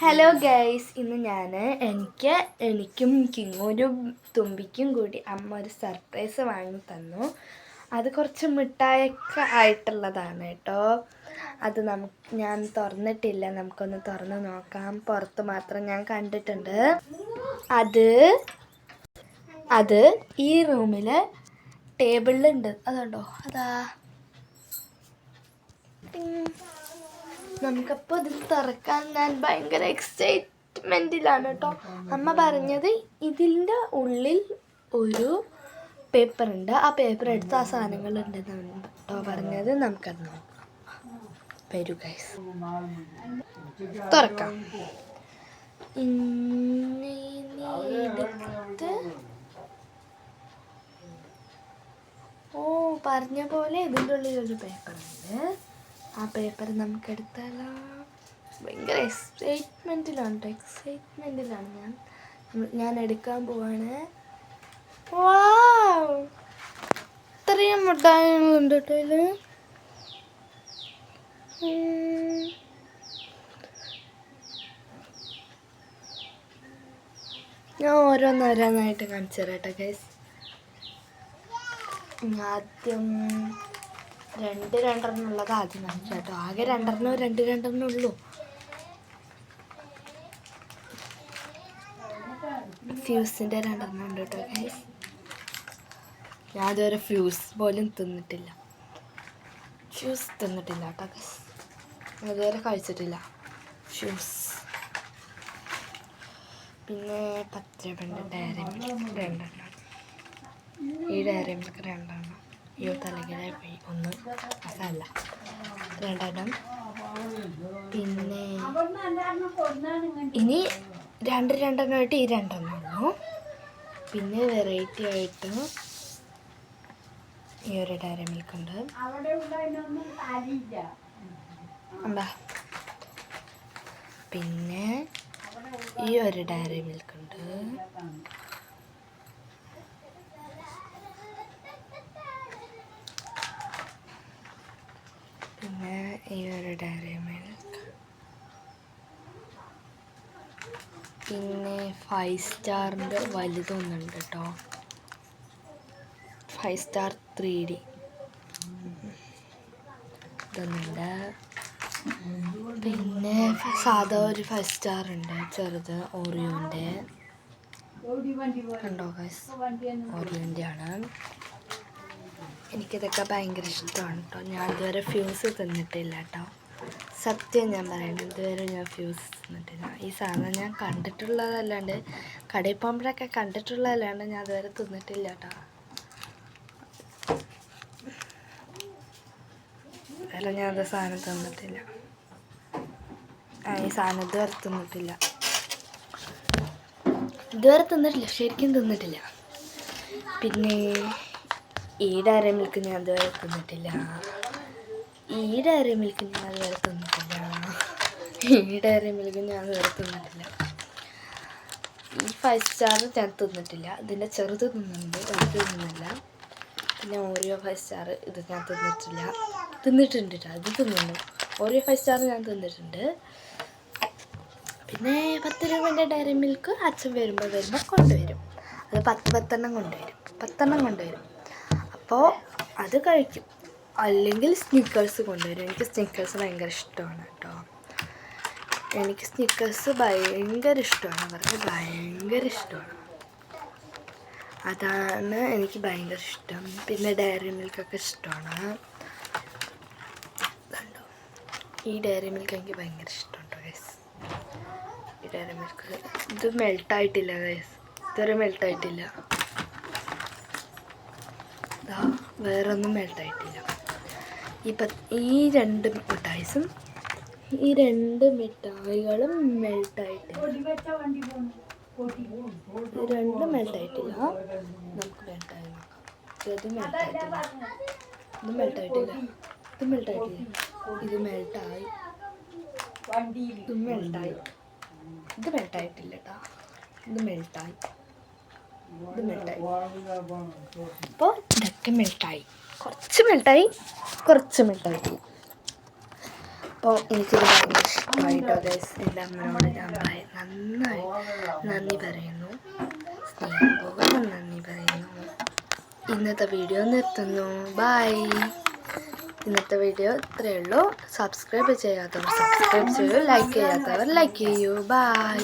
Hello guys ഇന്ന് ഞാൻ എനിക്ക് എനിക്കും കിങ്ങൂരും തുമ്പിക്കും കൂടി അമ്മ ഒരു സർപ്രൈസ് വാങ്ങി തന്നു. അത് കുറച്ച് മിഠായൊക്കെ ആയിട്ടുള്ളതാണ് കേട്ടോ. അത് നമുക്ക് ഞാൻ തുറന്നിട്ടില്ല. നമുക്കൊന്ന് തുറന്ന് നോക്കാം. പുറത്ത് മാത്രം ഞാൻ കണ്ടിട്ടുണ്ട്. അത് അത് ഈ റൂമിൽ ടേബിളിലുണ്ട്. അതുണ്ടോ? അതാ. നമുക്കപ്പോൾ ഇത് തുറക്കാൻ ഞാൻ ഭയങ്കര എക്സൈറ്റ്മെന്റിലാണ് കേട്ടോ അമ്മ പറഞ്ഞത് ഇതിന്റെ ഉള്ളിൽ ഒരു പേപ്പർ ഉണ്ട്. ആ പേപ്പർ എടുത്ത് ആ സാധനങ്ങളുണ്ട് കേട്ടോ പറഞ്ഞത്. നമുക്കത് നോക്കാം. വരൂ ഗൈസ് തുറക്കാം. എടുത്ത് ഓ പറഞ്ഞ പോലെ ഇതിന്റെ ഉള്ളിൽ ഒരു പേപ്പർ ഉണ്ട്. ആ പേപ്പർ നമുക്ക് എടുത്താലോ ഭയങ്കര എക്സൈറ്റ്മെന്റിലാണ് കേട്ടോ എക്സൈറ്റ്മെന്റിലാണ് ഞാൻ. ഞാൻ എടുക്കാൻ പോവാണ്. ഇത്രയും മുട്ടായികളുണ്ട് കേട്ടോ ഇതിൽ. ഞാൻ ഓരോന്നോരോന്നായിട്ട് കാണിച്ചു തരാം കേട്ടോ ഗൈസ് ആദ്യം രണ്ട് രണ്ടെണ്ണം ഉള്ളത് ആദ്യം കാണിച്ചു കേട്ടോ. ആകെ രണ്ടെണ്ണം രണ്ട് രണ്ടെണ്ണം ഉള്ളൂ. ഫ്യൂസിന്റെ രണ്ടെണ്ണം ഉണ്ട് കേട്ടോ ഗൈസ് ഞാൻ ഇതുവരെ ഫ്യൂസ് പോലും തിന്നിട്ടില്ല. ഫ്യൂസ് തിന്നിട്ടില്ല കേട്ടോ ഗൈസ് ഇതുവരെ കഴിച്ചിട്ടില്ല. ഫ്യൂസ് പിന്നെ പത്ത് രൂപന്റെ ഡയറി മിൽക്ക് രണ്ടെണ്ണം. ഈ ഡയറി മിൽക്ക് രണ്ടെണ്ണം. ഈ തലകിലായി പോയി. ഒന്ന് അല്ല രണ്ടെണ്ണം. പിന്നെ ഇനി രണ്ട് രണ്ടെണ്ണമായിട്ട് ഈ രണ്ടെണ്ണം ഉള്ളൂ. പിന്നെ വെറൈറ്റി ആയിട്ട് ഈ ഒരു ഡയറി മിൽക്ക് ഉണ്ട്. പിന്നെ ഈ ഒരു ഡയറി മിൽക്ക് ഉണ്ട് പിന്നെ ഈ ഒരു ഡയറി മിൽക്ക് പിന്നെ ഫൈവ് സ്റ്റാറിന്റെ വലുതൊന്നുണ്ട് കേട്ടോ ഫൈവ് സ്റ്റാർ ത്രീ ഡി ഇതൊന്നുണ്ട്. പിന്നെ സാധാ ഒരു ഫൈവ് സ്റ്റാർ ഉണ്ട്. ചെറുത് ഓറിയോന്റെ. കണ്ടോ ഗൈസ് ഓറിയോന്റെ ആണ്. എനിക്കിതൊക്കെ ഭയങ്കര ഇഷ്ടമാണ് കേട്ടോ ഞാൻ ഇതുവരെ ഫ്യൂസ് തിന്നിട്ടില്ല കേട്ടോ സത്യം ഞാൻ പറയുന്നത് ഇതുവരെ ഞാൻ ഫ്യൂസ് തിന്നിട്ടില്ല ഈ സാധനം ഞാൻ കണ്ടിട്ടുള്ളതല്ലാണ്ട് കടയിൽ പോകുമ്പോഴൊക്കെ കണ്ടിട്ടുള്ളതല്ലാണ്ട് ഞാൻ ഇതുവരെ തിന്നിട്ടില്ല കേട്ടോ വേറെ ഞാൻ അത് സാധനം തിന്നിട്ടില്ല. ഈ സാധനം ഇതുവരെ തിന്നിട്ടില്ല. ഇതുവരെ തിന്നിട്ടില്ല ശരിക്കും തിന്നിട്ടില്ല. പിന്നെ ഈ ഡയറി മിൽക്ക് ഞാൻ ഇതുവരെ തിന്നിട്ടില്ല. ഈ ഡയറി മിൽക്ക് ഞാൻ വരുത്തുന്നില്ല ഈ ഡയറി മിൽക്ക് ഞാൻ വരുത്തുന്നില്ല ഈ ഫൈവ് സ്റ്റാർ ഞാൻ തിന്നിട്ടില്ല. ഇതിന്റെ ചെറുത് തിന്നുന്നുണ്ട് വലുത് തിന്നില്ല പിന്നെ ഓരോ ഫൈവ് സ്റ്റാർ ഇത് ഞാൻ തിന്നിട്ടില്ല. തിന്നിട്ടുണ്ട് കേട്ടോ അത് തിന്നുന്നു. ഓരോ ഫൈവ് സ്റ്റാർ ഞാൻ തിന്നിട്ടുണ്ട്. പിന്നെ പത്ത് രൂപേന്റെ ഡയറി മിൽക്ക് അച്ഛൻ വരുമ്പോൾ വരുമ്പോൾ കൊണ്ടുവരും. അത് പത്ത് പത്തെണ്ണം കൊണ്ടുവരും. പത്തെണ്ണം കൊണ്ടുവരും. അപ്പോൾ അത് കഴിക്കും. അല്ലെങ്കിൽ സ്നിക്കേഴ്സ് കൊണ്ടുവരും. എനിക്ക് സ്നിക്കേഴ്സ് ഭയങ്കര ഇഷ്ടമാണ് കേട്ടോ. എനിക്ക് സ്നിക്കേഴ്സ് ഭയങ്കര ഇഷ്ടമാണ്. അവർക്ക് ഭയങ്കര ഇഷ്ടമാണ്. അതാണ് എനിക്ക് ഭയങ്കര ഇഷ്ടം. പിന്നെ ഡയറി മിൽക്കൊക്കെ ഇഷ്ടമാണ്. കണ്ടോ? ഈ ഡയറി മിൽക്ക് എനിക്ക് ഭയങ്കര ഇഷ്ടമുണ്ട് ഗൈസ് ഈ ഡയറി മിൽക്ക് ഇത് മെൽട്ടായിട്ടില്ല ഗൈസ് ഇതുവരെ മെൽട്ടായിട്ടില്ല വേറൊന്നും മെൽട്ടായിട്ടില്ല ഈ പ ഈ രണ്ട് മിഠായിസും ഈ രണ്ട് മിഠായികളും മെൽട്ടായിട്ടില്ല രണ്ടും മെൽട്ടായിട്ടില്ല. നമുക്ക് മെൽട്ടായി നോക്കാം. ഇത് മെൽട്ടായിട്ടില്ല. ഇത് മെൽട്ടായിട്ടില്ല. ഇത് മെൽട്ടായിട്ടില്ല. ഇത് മെൽട്ടായി. ഇത് മെൽട്ടായി. ഇത് മെൽട്ടായിട്ടില്ല കേട്ടോ ഇത് മെൽട്ടായി. ഇത് മെൽട്ടായി അപ്പോൾ ഇതൊക്കെ മെൽട്ടായി കുറച്ച് മെൽട്ടായി കുറച്ച് മെൽട്ടായിട്ടില്ല അപ്പോൾ എനിക്കിത് ഭയങ്കര ഇഷ്ടമായിട്ടോ ഗൈസ്? എന്റെ അമ്മയോട് ഞാൻ നന്നായി നന്ദി പറയുന്നു. സ്നേഹപൂർവം നന്ദി പറയുന്നു. ഇന്നത്തെ വീഡിയോ നിർത്തുന്നു. ബൈ ഇന്നത്തെ വീഡിയോ ഇത്രയേ ഉള്ളൂ. സബ്സ്ക്രൈബ് ചെയ്യാത്തവർ സബ്സ്ക്രൈബ് ചെയ്യൂ. ലൈക്ക് ചെയ്യാത്തവർ ലൈക്ക് ചെയ്യൂ. ബൈ